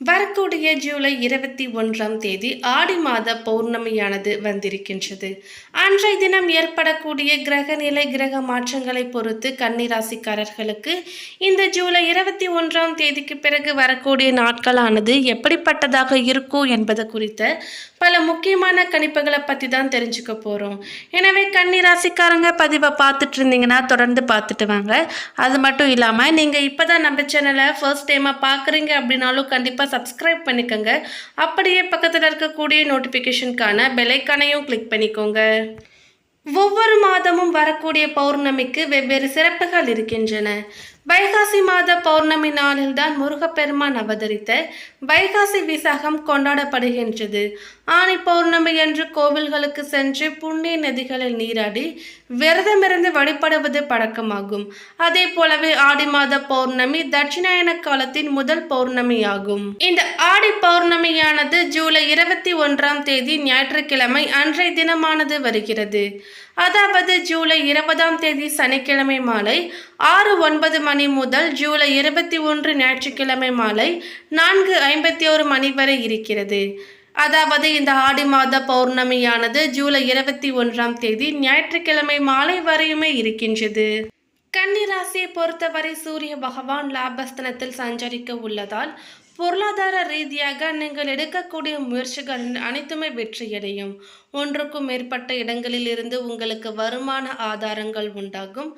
வரக்கூடிய ஜூலை இருபத்தி ஒன்றாம் தேதி ஆடி மாத பௌர்ணமியானது வந்திருக்கின்றது. அன்றைய தினம் ஏற்படக்கூடிய கிரக நிலை கிரக மாற்றங்களை பொறுத்து கன்னிராசிக்காரர்களுக்கு இந்த ஜூலை இருபத்தி ஒன்றாம் தேதிக்கு பிறகு வரக்கூடிய நாட்களானது எப்படிப்பட்டதாக இருக்கும் என்பது குறித்த பல முக்கியமான கணிப்புகளை பற்றி தான் தெரிஞ்சுக்க போகிறோம் எனவே கன்னிராசிக்காரங்க பதிவை பார்த்துட்டு இருந்தீங்கன்னா தொடர்ந்து பார்த்துட்டு வாங்க. அது மட்டும் இல்லாமல் நீங்கள் இப்போ தான் நம்ம சேனலை ஃபர்ஸ்ட் டைமாக பார்க்குறீங்க அப்படின்னாலும் கண்டிப்பாக சப்ஸ்கிரைப் பண்ணிக்கோங்க. அப்படியே பக்கத்தில் இருக்கக்கூடிய நோட்டிஃபிகேஷனுக்கான பெலைக்கானையும் கிளிக் பண்ணிக்கோங்க. ஒவ்வொரு மாதமும் வரக்கூடிய பௌர்ணமிக்கு வெவ்வேறு சிறப்புகள் இருக்கின்றன. வைகாசி மாத பௌர்ணமி நாளில்தான் முருகப்பெருமான் அவதரித்த வைகாசி விசாகம் கொண்டாடப்படுகின்றது. ஆனி பௌர்ணமி என்று கோவில்களுக்கு சென்று புண்ணிய நதிகளில் நீராடி விரதமிருந்து வழிபடுவது பழக்கமாகும். அதே போலவே ஆடி மாத பௌர்ணமி தட்சிணாயன காலத்தின் முதல் பௌர்ணமியாகும். இந்த ஆடி பௌர்ணமியானது ஜூலை இருபத்தி ஒன்றாம் தேதி ஞாயிற்றுக்கிழமை அன்றைய தினமானது வருகிறது. அதாவது ஜூலை இருபதாம் தேதி சனிக்கிழமை மாலை ஆறு ஒன்பது மணி முதல் ஜூலை இருபத்தி ஒன்று ஞாயிற்றுக்கிழமை மாலை நான்கு ஐம்பத்தி ஒரு மணி வரை இருக்கிறது. அதாவது இந்த ஆடி மாத பௌர்ணமியானது ஜூலை இருபத்தி ஒன்றாம் தேதி ஞாயிற்றுக்கிழமை மாலை வரையுமே இருக்கின்றது. கன்னிராசியை பொறுத்தவரை சூரிய பகவான் லாபஸ்தனத்தில் சஞ்சரிக்க உள்ளதால் பொருளாதார ரீதியாக நீங்கள் எடுக்கக்கூடிய முயற்சிகள் அனைத்துமே வெற்றியடையும். ஒன்றுக்கும் மேற்பட்ட இடங்களில் இருந்து உங்களுக்கு வருமான ஆதாரங்கள் உண்டாகும்.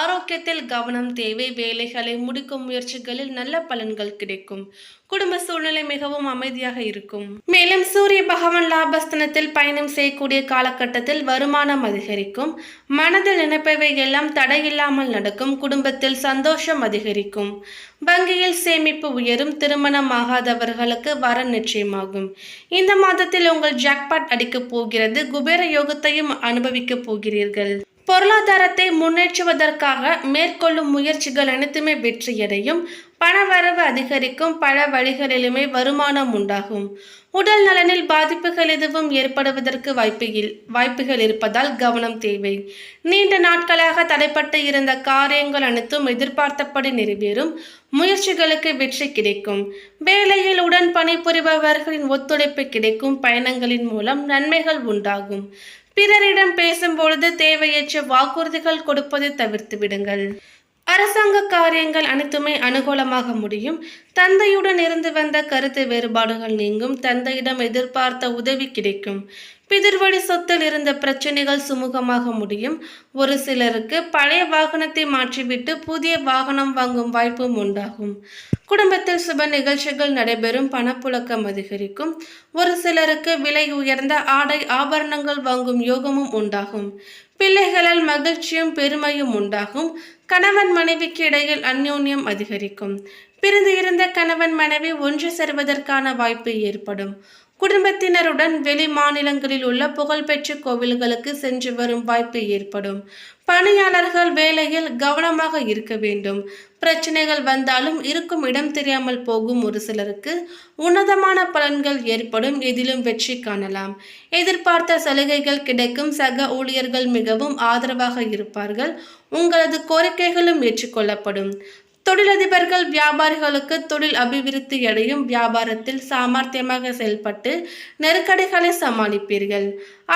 ஆரோக்கியத்தில் கவனம் தேவை வேலைகளை முடிக்கும் முயற்சிகளில் நல்ல பலன்கள் கிடைக்கும். குடும்ப சூழ்நிலை மிகவும் அமைதியாக இருக்கும். மேலும் சூரிய பகவான் லாபஸ்தனத்தில் பயணம் செய்யக்கூடிய காலகட்டத்தில் வருமானம் அதிகரிக்கும். மனதில் நினைப்பவை எல்லாம் தடையில்லாமல் நடக்கும். குடும்பத்தில் சந்தோஷம் அதிகரிக்கும். வங்கியில் சேமிப்பு உயரும். திருமணம் ஆகாதவர்களுக்கு வர நிச்சயமாகும். இந்த மாதத்தில் உங்கள் ஜாக்பாட் அடிக்கப் போகிறது. குபேர யோகத்தையும் அனுபவிக்கப் போகிறீர்கள். பொருளாதாரத்தை முன்னேற்றுவதற்காக மேற்கொள்ளும் முயற்சிகள் அனைத்துமே வெற்றியடையும். பணவரவு அதிகரிக்கும். பல வழிகளிலுமே வருமானம் உண்டாகும். உடல் நலனில் பாதிப்புகள் எதுவும் ஏற்படுவதற்கு வாய்ப்பு வாய்ப்புகள் இருப்பதால் கவனம் தேவை. நீண்ட நாட்களாக தடைப்பட்டு இருந்த காரியங்கள் அனைத்தும் எதிர்பார்த்தபடி நிறைவேறும். முயற்சிகளுக்கு வெற்றி கிடைக்கும். வேலையில் உடன் பணிபுரிபவர்களின் ஒத்துழைப்பு கிடைக்கும். பயணங்களின் மூலம் நன்மைகள் உண்டாகும். பிறரிடம் பேசும்பொழுது தேவையற்ற வாக்குறுதிகள் கொடுப்பதை தவிர்த்து விடுங்கள் அரசாங்க காரியங்கள் அனைத்துமே அனுகூலமாக முடியும். தந்தையுடன் இருந்து வந்த கருத்து வேறுபாடுகள் நீங்கும். தந்தையிடம் எதிர்பார்த்த உதவி கிடைக்கும். பிதிர்வழி சொத்தில் இருந்த பிரச்சனைகள் சுமூகமாக முடியும். ஒரு சிலருக்கு பழைய வாகனத்தை மாற்றிவிட்டு புதிய வாகனம் வாங்கும் வாய்ப்பும் உண்டாகும். குடும்பத்தில் சுப நிகழ்ச்சிகள் நடைபெறும். பணப்புழக்கம் அதிகரிக்கும். ஒரு சிலருக்கு விலை உயர்ந்த ஆடை ஆபரணங்கள் வாங்கும் யோகமும் உண்டாகும். பிள்ளைகளால் மகிழ்ச்சியும் பெருமையும் உண்டாகும். கணவன் மனைவிக்கு இடையில் அந்யோன்யம் அதிகரிக்கும். பிரிந்து இருந்த கணவன் மனைவி ஒன்று சேர்வதற்கான வாய்ப்பு ஏற்படும். குடும்பத்தினருடன் வெளி மாநிலங்களில் உள்ள புகழ்பெற்ற கோவில்களுக்கு சென்று வரும் வாய்ப்பு ஏற்படும். பணியாளர்கள் வேலையில் கவனமாக இருக்க வேண்டும். பிரச்சனைகள் வந்தாலும் இருக்கும் இடம் தெரியாமல் போகும் ஒரு சிலருக்கு உன்னதமான பலன்கள் ஏற்படும். எதிலும் வெற்றி காணலாம். எதிர்பார்த்த சலுகைகள் கிடைக்கும். சக ஊழியர்கள் மிகவும் ஆதரவாக இருப்பார்கள். உங்களது கோரிக்கைகளும் ஏற்றுக்கொள்ளப்படும். தொழிலதிபர்கள் வியாபாரிகளுக்கு தொழில் அபிவிருத்தி அடையும் வியாபாரத்தில் சாமர்த்தியமாக செயல்பட்டு நெருக்கடிகளை சமாளிப்பீர்கள்.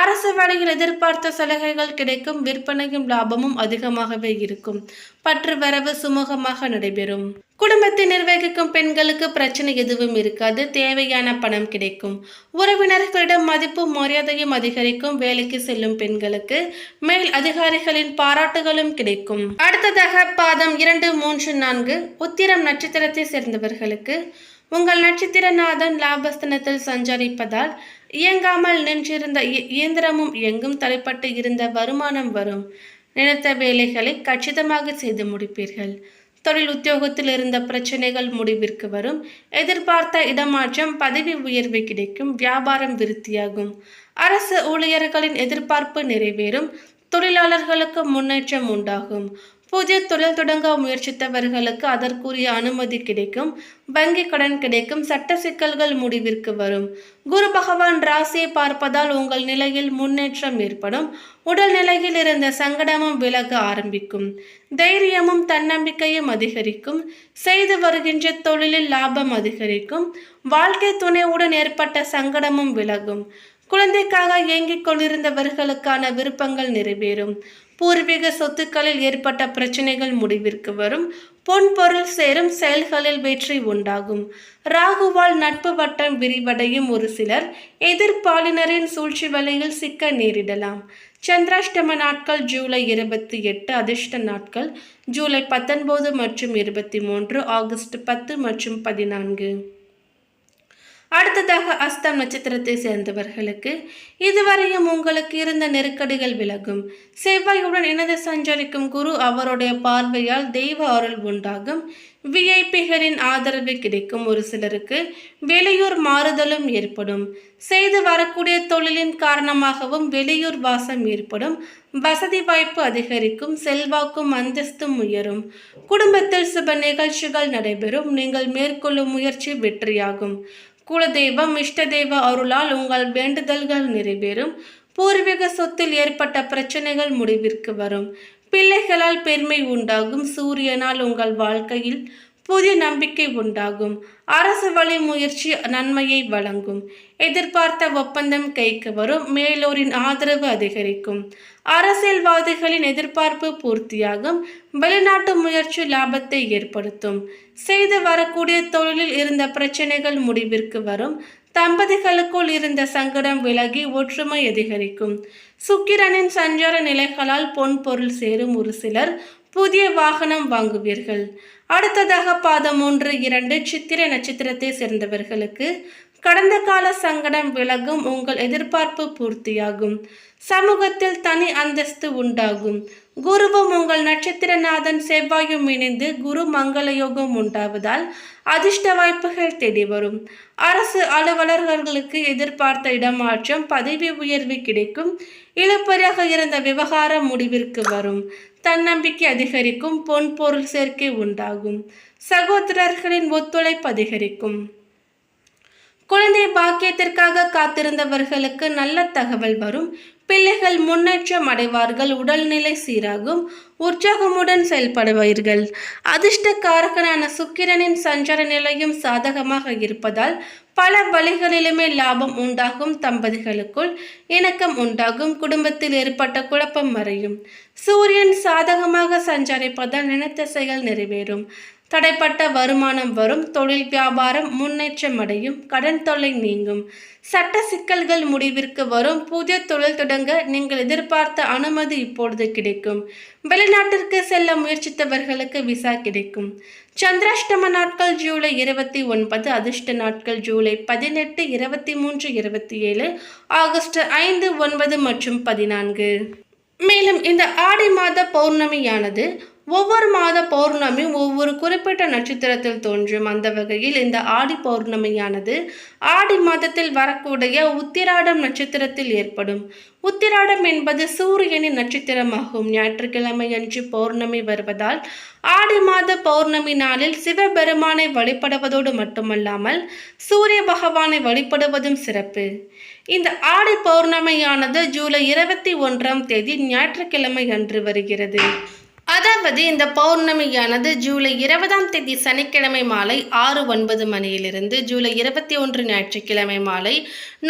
அரசு வேலையில் எதிர்பார்த்த சலுகைகள் கிடைக்கும் விற்பனையும் லாபமும் அதிகமாகவே இருக்கும். பற்று வரவு சுமூகமாக நடைபெறும். குடும்பத்தை நிர்வகிக்கும் பெண்களுக்கு பிரச்சனை எதுவும் இருக்காது தேவையான பணம் கிடைக்கும். உறவினர்களிடம் மதிப்பும் மரியாதையும் அதிகரிக்கும் வேலைக்கு செல்லும் பெண்களுக்கு மேல் அதிகாரிகளின் பாராட்டுகளும் கிடைக்கும். அடுத்ததாக பாதம் இரண்டு மூன்று நான்கு உத்திரம் நட்சத்திரத்தை சேர்ந்தவர்களுக்கு உங்கள் நட்சத்திரநாதன் லாபஸ்தனத்தில் சஞ்சரிப்பதால் இயங்காமல் நின்றிருந்த இயந்திரமும் எங்கும் தலைப்பட்டு இருந்த வருமானம் வரும். நினைத்த வேலைகளை கச்சிதமாக செய்து முடிப்பீர்கள். தொழில் உத்தியோகத்தில் இருந்த பிரச்சனைகள் முடிவிற்கு வரும். எதிர்பார்த்த இடமாற்றம் பதவி உயர்வு கிடைக்கும். வியாபாரம் விருத்தியாகும். அரசு ஊழியர்களின் எதிர்பார்ப்பு நிறைவேறும். தொழிலாளர்களுக்கு முன்னேற்றம் உண்டாகும். புதிய தொழில் தொடங்க முயற்சித்தவர்களுக்கு அதற்குரிய அனுமதி கிடைக்கும் வங்கி கடன் கிடைக்கும் சட்ட சிக்கல்கள் முடிவிற்கு வரும். குரு பகவான் ராசியை பார்ப்பதால் உங்கள் நிலையில் முன்னேற்றம் ஏற்படும். உடல் நிலையில் இருந்த சங்கடமும் விலக ஆரம்பிக்கும். தைரியமும் தன்னம்பிக்கையும் அதிகரிக்கும். செய்து வருகின்ற தொழிலில் லாபம் அதிகரிக்கும். வாழ்க்கை துணையுடன் ஏற்பட்ட சங்கடமும் விலகும். குழந்தைக்காக இயங்கிக் கொண்டிருந்தவர்களுக்கான விருப்பங்கள் நிறைவேறும். பூர்வீக சொத்துக்களில் ஏற்பட்ட பிரச்சனைகள் முடிவிற்கு வரும். பொன் பொருள் சேரும் செயல்களில் வெற்றி உண்டாகும். ராகுவால் நட்பு வட்டம் விரிவடையும் ஒரு சிலர் எதிர்ப்பாளினரின் சூழ்ச்சி வலையில் சிக்க நேரிடலாம். சந்திராஷ்டம நாட்கள் ஜூலை இருபத்தி எட்டு அதிர்ஷ்ட நாட்கள் ஜூலை பத்தொன்பது மற்றும் இருபத்தி மூன்று ஆகஸ்ட் பத்து மற்றும் பதினான்கு. அடுத்ததாக அஸ்தம் நட்சத்திரத்தை சேர்ந்தவர்களுக்கு இதுவரையும் உங்களுக்கு இருந்த நெருக்கடிகள் விலகும். செவ்வாயுடன் இணைந்து சஞ்சரிக்கும் குரு அவருடைய பார்வையால் தெய்வ அருள் உண்டாகும். விஐபிகளின் ஆதரவு கிடைக்கும் ஒரு சிலருக்கு வெளியூர் மாறுதலும் ஏற்படும். செய்து வரக்கூடிய தொழிலின் காரணமாகவும் வெளியூர் வாசம் ஏற்படும். வசதி வாய்ப்பு அதிகரிக்கும் செல்வாக்கும் அந்தஸ்தும் உயரும். குடும்பத்தில் சுப நிகழ்ச்சிகள் நடைபெறும். நீங்கள் மேற்கொள்ளும் முயற்சி வெற்றியாகும். குலதெய்வம் இஷ்ட தெய்வ அருளால் உங்கள் வேண்டுதல்கள் நிறைவேறும். பூர்வீக சொத்தில் ஏற்பட்ட பிரச்சனைகள் முடிவிற்கு வரும். பிள்ளைகளால் பெருமை உண்டாகும். சூரியனால் உங்கள் வாழ்க்கையில் புதிய நம்பிக்கை உண்டாகும். அரசு வழி முயற்சி நன்மையை வழங்கும். எதிர்பார்த்த ஒப்பந்தம் கைக்கு வரும். மேலோரின் ஆதரவு அதிகரிக்கும். அரசியல்வாதிகளின் எதிர்பார்ப்பு பூர்த்தியாகும். வெளிநாட்டு முயற்சி லாபத்தை ஏற்படுத்தும். செய்து வரக்கூடிய தொழிலில் இருந்த பிரச்சனைகள் முடிவிற்கு வரும். தம்பதிகளுக்குள் இருந்த சங்கடம் விலகி ஒற்றுமை அதிகரிக்கும். சுக்கிரனின் சஞ்சார நிலைகளால் பொன் பொருள் சேரும் ஒரு சிலர் புதிய வாகனம் வாங்குவீர்கள். அடுத்ததாக பாதம் ஒன்று இரண்டு சித்திர நட்சத்திரத்தை சேர்ந்தவர்களுக்கு கடந்த கால சங்கடம் விலகும் உங்கள் எதிர்பார்ப்பு பூர்த்தியாகும். சமூகத்தில் தனி அந்தஸ்து உண்டாகும். குருவும் உங்கள் நட்சத்திரநாதன் செவ்வாயும் இணைந்து குரு மங்கள யோகம் உண்டாவதால் அதிர்ஷ்ட வாய்ப்புகள் தேடி வரும். அரசு அலுவலர்களுக்கு எதிர்பார்த்த இடமாற்றம் பதவி உயர்வு கிடைக்கும். இழுப்பறியாக இருந்த விவகாரம் முடிவிற்கு வரும். தன்னம்பிக்கை அதிகரிக்கும் பொன் பொருள் சேர்க்கை உண்டாகும். சகோதரர்களின் ஒத்துழைப்பு அதிகரிக்கும். குழந்தை பாக்கியத்திற்காக காத்திருந்தவர்களுக்கு நல்ல தகவல் வரும். பிள்ளைகள் முன்னேற்றம் அடைவார்கள் உடல்நிலை சீராகும் உற்சாகமுடன் செயல்படுவீர்கள். அதிர்ஷ்டக்காரகனான சுக்கிரனின் சஞ்சார நிலையும் சாதகமாக இருப்பதால் பல வழிகளிலுமே லாபம் உண்டாகும் தம்பதிகளுக்குள் இணக்கம் உண்டாகும் குடும்பத்தில் ஏற்பட்ட குழப்பம் மறையும். சூரியன் சாதகமாக சஞ்சரிப்பதால் நினைத்த செயல் நிறைவேறும். தடைப்பட்ட வருமானம் வரும் தொழில் வியாபாரம் முன்னேற்றம் அடையும் கடன் தொல்லை நீங்கும். சட்ட சிக்கல்கள் முடிவிற்கு வரும் புதிய தொழில் தொடங்க நீங்கள் எதிர்பார்த்த அனுமதி இப்பொழுது கிடைக்கும். வெளிநாட்டிற்கு செல்ல முயற்சித்தவர்களுக்கு விசா கிடைக்கும். சந்திராஷ்டம நாட்கள் ஜூலை இருபத்தி ஒன்பது அதிர்ஷ்ட நாட்கள் ஜூலை பதினெட்டு இருபத்தி மூன்று இருபத்தி ஏழு ஆகஸ்ட் ஐந்து ஒன்பது மற்றும் பதினான்கு. மேலும் இந்த ஆடி மாத பௌர்ணமியானது ஒவ்வொரு மாத பௌர்ணமியும் ஒவ்வொரு குறிப்பிட்ட நட்சத்திரத்தில் தோன்றும் அந்த வகையில் இந்த ஆடி பௌர்ணமியானது ஆடி மாதத்தில் வரக்கூடிய உத்திராடம் நட்சத்திரத்தில் ஏற்படும். உத்திராடம் என்பது சூரியனின் நட்சத்திரமாகும். ஞாயிற்றுக்கிழமை அன்று பௌர்ணமி வருவதால் ஆடி மாத பௌர்ணமி நாளில் சிவபெருமானை வழிபடுவதோடு மட்டுமல்லாமல் சூரிய பகவானை வழிபடுவதும் சிறப்பு. இந்த ஆடி பௌர்ணமியானது ஜூலை இருபத்தி ஒன்றாம் தேதி ஞாயிற்றுக்கிழமை அன்று வருகிறது. அதாவது இந்த பௌர்ணமியானது ஜூலை இருபதாம் தேதி சனிக்கிழமை மாலை ஆறு ஒன்பது மணியிலிருந்து ஜூலை இருபத்தி ஒன்று ஞாயிற்றுக்கிழமை மாலை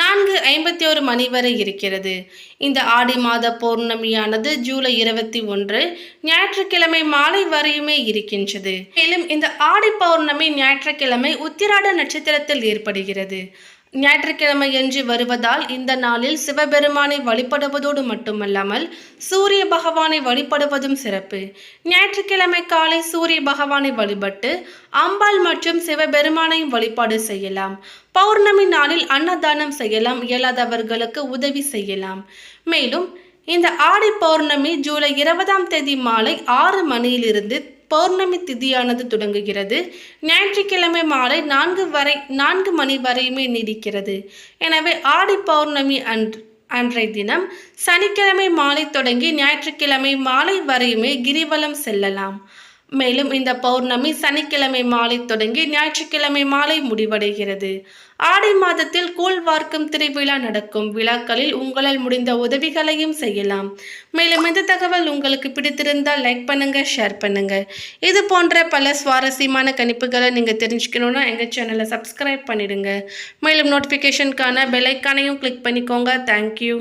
நான்கு ஐம்பத்தி ஒரு மணி வரை இருக்கிறது. இந்த ஆடி மாத பௌர்ணமியானது ஜூலை இருபத்தி ஒன்று ஞாயிற்றுக்கிழமை மாலை வரையுமே இருக்கின்றது. மேலும் இந்த ஆடி பௌர்ணமி ஞாயிற்றுக்கிழமை உத்திராட நட்சத்திரத்தில் ஏற்படுகிறது. ஞாயிற்றுக்கிழமை என்று வருவதால் இந்த நாளில் சிவபெருமானை வழிபடுவதோடு மட்டுமல்லாமல் சூரிய பகவானை வழிபடுவதும் சிறப்பு. ஞாயிற்றுக்கிழமை காலை சூரிய பகவானை வழிபட்டு அம்பாள் மற்றும் சிவபெருமானையும் வழிபாடு செய்யலாம். பௌர்ணமி நாளில் அன்னதானம் செய்யலாம். இயலாதவர்களுக்கு உதவி செய்யலாம். மேலும் இந்த ஆடி பௌர்ணமி ஜூலை இருபதாம் தேதி மாலை ஆறு மணியிலிருந்து பௌர்ணமி திதியானது தொடங்குகிறது. ஞாயிற்றுக்கிழமை மாலை நான்கு வரை நான்கு மணி வரையுமே நீடிக்கிறது. எனவே ஆடி பௌர்ணமி அன்று அன்றைய தினம் சனிக்கிழமை மாலை தொடங்கி ஞாயிற்றுக்கிழமை மாலை வரையுமே கிரிவலம் செல்லலாம். மேலும் இந்த பௌர்ணமி சனிக்கிழமை மாலை தொடங்கி ஞாயிற்றுக்கிழமை மாலை முடிவடைகிறது. ஆடி மாதத்தில் கூழ் வார்க்கும் திருவிழா நடக்கும். விழாக்களில் உங்களால் முடிந்த உதவிகளையும் செய்யலாம். மேலும் இந்த தகவல் உங்களுக்கு பிடித்திருந்தால் லைக் பண்ணுங்க ஷேர் பண்ணுங்க. இது போன்ற பல சுவாரஸ்யமான கணிப்புகளை நீங்கள் தெரிஞ்சுக்கணுன்னா எங்கள் சேனலை சப்ஸ்கிரைப் பண்ணிடுங்க. மேலும் நோட்டிஃபிகேஷனுக்கான பெல் ஐக்கானையும் கிளிக் பண்ணிக்கோங்க. Thank you